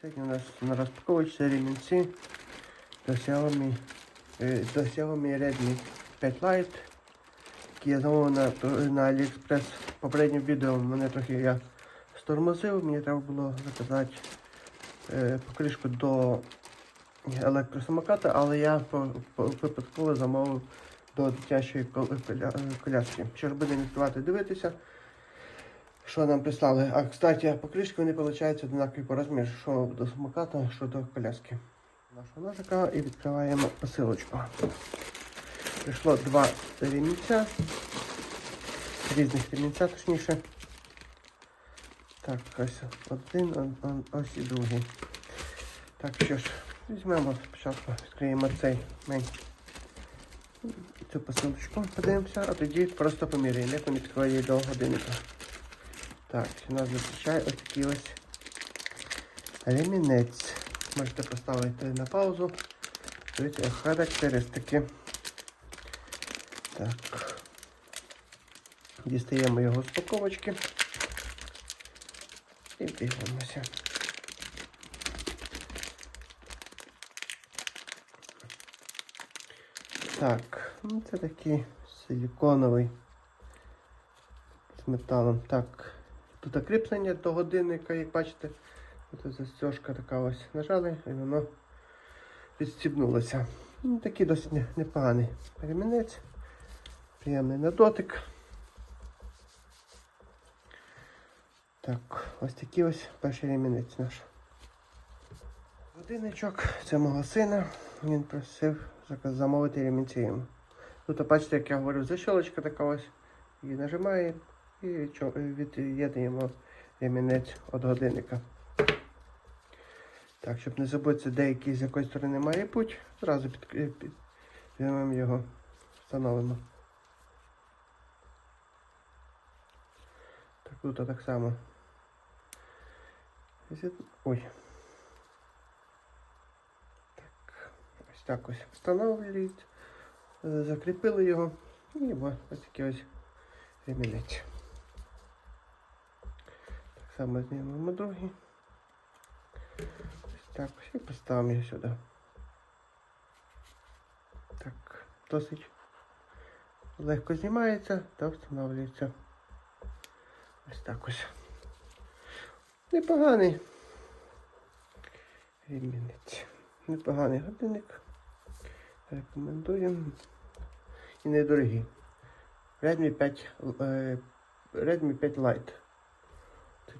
Сьогодні у нас на розпаковочці ремінці до Xiaomi, е, до Xiaomi Redmi 5 Lite, які я замовив на, на AliExpress. В попередньому відео мене трохи я стормозив, мені треба було заказати е, покришку до електросамоката, але я випадково замовив до дитячої коляски. Що ж будемо відкривати дивитися. Що нам прислали? А кстати, покришки вони виходять однакові по розміру, що до самоката, що до коляски. Нашого ножика і відкриваємо посилочку. Прийшло два ремінця. Різних ремінця, точніше. Так, ось один, ось і другий. Так, що ж, візьмемо спочатку, відкриємо цей менший. Цю посилочку подивимося, а тоді просто поміряємо, як він відкриває до годинника. Так, у нас зустрічає ось такий ось ремінець. Можете поставити на паузу. Дивіться, характеристики. Так. Дістаємо його з паковочки. І дивимося. Так, ну це такий силіконовий з металом. Так, тут кріплення до годинника, як бачите, тут застежка така ось нажали і воно відстібнулося. Ну, такий досить непоганий ремінець, приємний на дотик. Так, ось такий ось перший ремінець наш. Годинничок, це мого сина. Він просив замовити ремінці. Тут, бачите, як я говорив, защолочка така ось. Її нажимає і чо- від'єднуємо ремінець від годинника. Так, щоб не забути, де який з якої сторони має путь, зразу під, під, його, встановимо. Так, тут так само. Ой. Так, ось так ось встановлюють. Е, Закріпили його і ось такий ось ремінець. Само знімемо другий. Ось так ось і поставимо його сюди. Так, досить легко знімається та встановлюється. Ось так ось. Непоганий ремінець. Непоганий годинник. Рекомендуємо. І недорогі. Redmi 5, е, Redmi 5 Lite.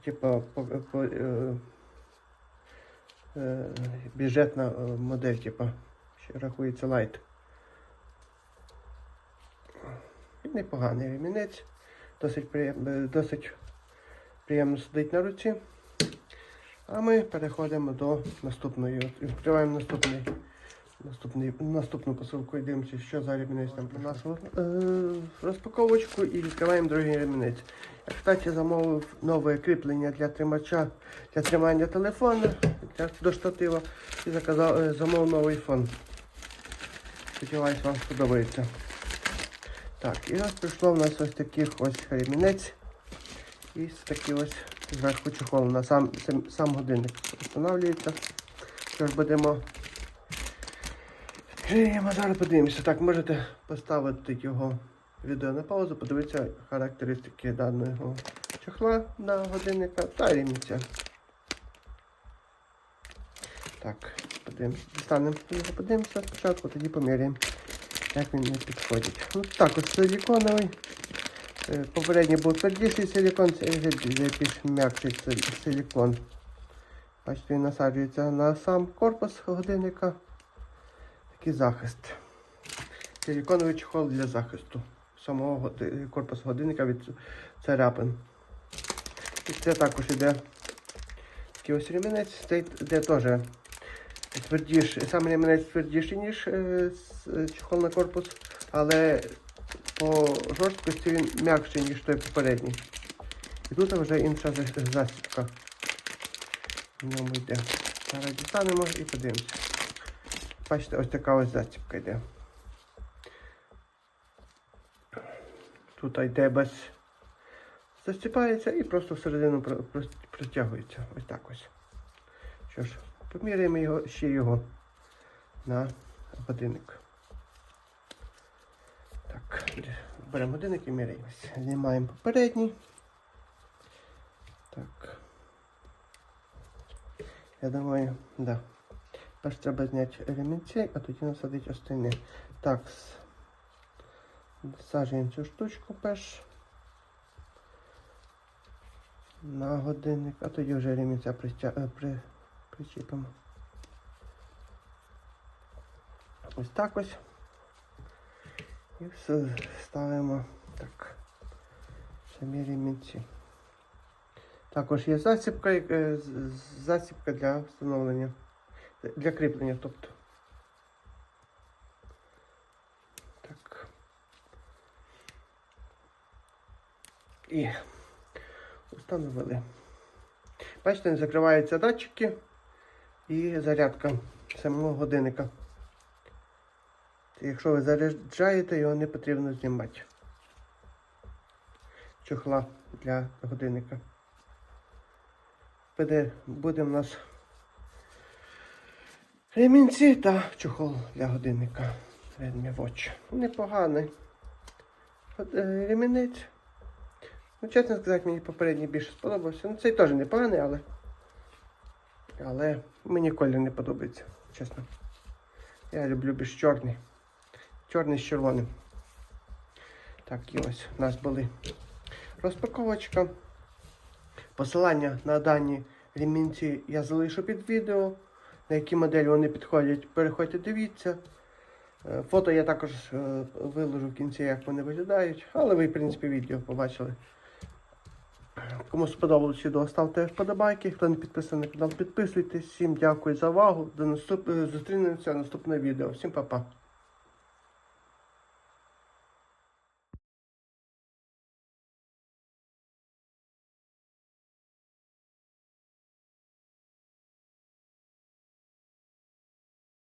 Типа по, по, е, е, бюджетна е, модель, типа, ще рахується. І непоганий ремінець. Досить, приєм, е, досить приємно сидить на руці. А ми переходимо до наступної. Відкриваємо наступний, наступний, наступну посилку і дивимося, що за ремінець там нашу е, розпаковочку і відкриваємо другий ремінець. Я, кстати, замовив нове кріплення для тримача, для тримання телефону для, до штатива і заказав, е, замовив новий фон. Сподіваюсь, вам сподобається. Так, і ось прийшло в нас ось таких ось ремінець. І такий ось зверху чехол на сам, сам, годинник встановлюється. Що ж будемо. Відкриємо, зараз подивимося. Так, можете поставити його відео на паузу, подивитися характеристики даного чехла на годинника та ремінця. Так, подивимося. Його, подивимося спочатку, тоді поміряємо, як він не підходить. Ну, так, ось силіконовий. Е, Попередній був твердіший силікон, це вже більш м'якший силікон. Бачите, він насаджується на сам корпус годинника. Такий захист. Силіконовий чехол для захисту самого корпусу годинника від царапин. І це також іде такий ось ремінець, де теж твердіший, сам ремінець твердіший, ніж е, е, чехол на корпус, але по жорсткості він м'якший, ніж той попередній. І тут вже інша за- засібка. В ньому йде. Зараз дістанемо і подивимося. Бачите, ось така ось засібка йде. Тут йде без застіпається і просто всередину про- про- протягується. Ось так ось. Що ж, поміряємо його, ще його на годинник. Так, беремо годинник і міряємося. Знімаємо попередній. Так. Я думаю, да. Перш треба зняти ремінці, а тоді насадити остальне. Так, с- саджуємо цю штучку перш на годинник, а тоді вже ремінця пристя... е, при... причіпимо. Ось так ось. І все ставимо так. Самі ремінці. Також є засібка, е, засібка для встановлення, для кріплення, тобто. Так. І встановили. Бачите, закриваються датчики і зарядка самого годинника. Якщо ви заряджаєте, його не потрібно знімати. Чохла для годинника. Буде, буде в нас ремінці та чохол для годинника Redmi Watch. Непоганий е, ремінець. Ну, чесно сказати, мені попередній більше сподобався. Ну, цей теж непоганий, але. Але мені колір не подобається, чесно. Я люблю більш чорний. Чорний з червоним. Так, і ось у нас були розпаковочка. Посилання на дані ремінці я залишу під відео. На які моделі вони підходять, переходьте, дивіться. Е, Фото я також е, виложу в кінці, як вони виглядають, але ви, в принципі, відео побачили. Кому сподобалось відео, ставте вподобайки. Хто не підписаний на канал, підписуйтесь. Всім дякую за увагу. До наступ... е, Зустрінемося в наступне відео. Всім па-па.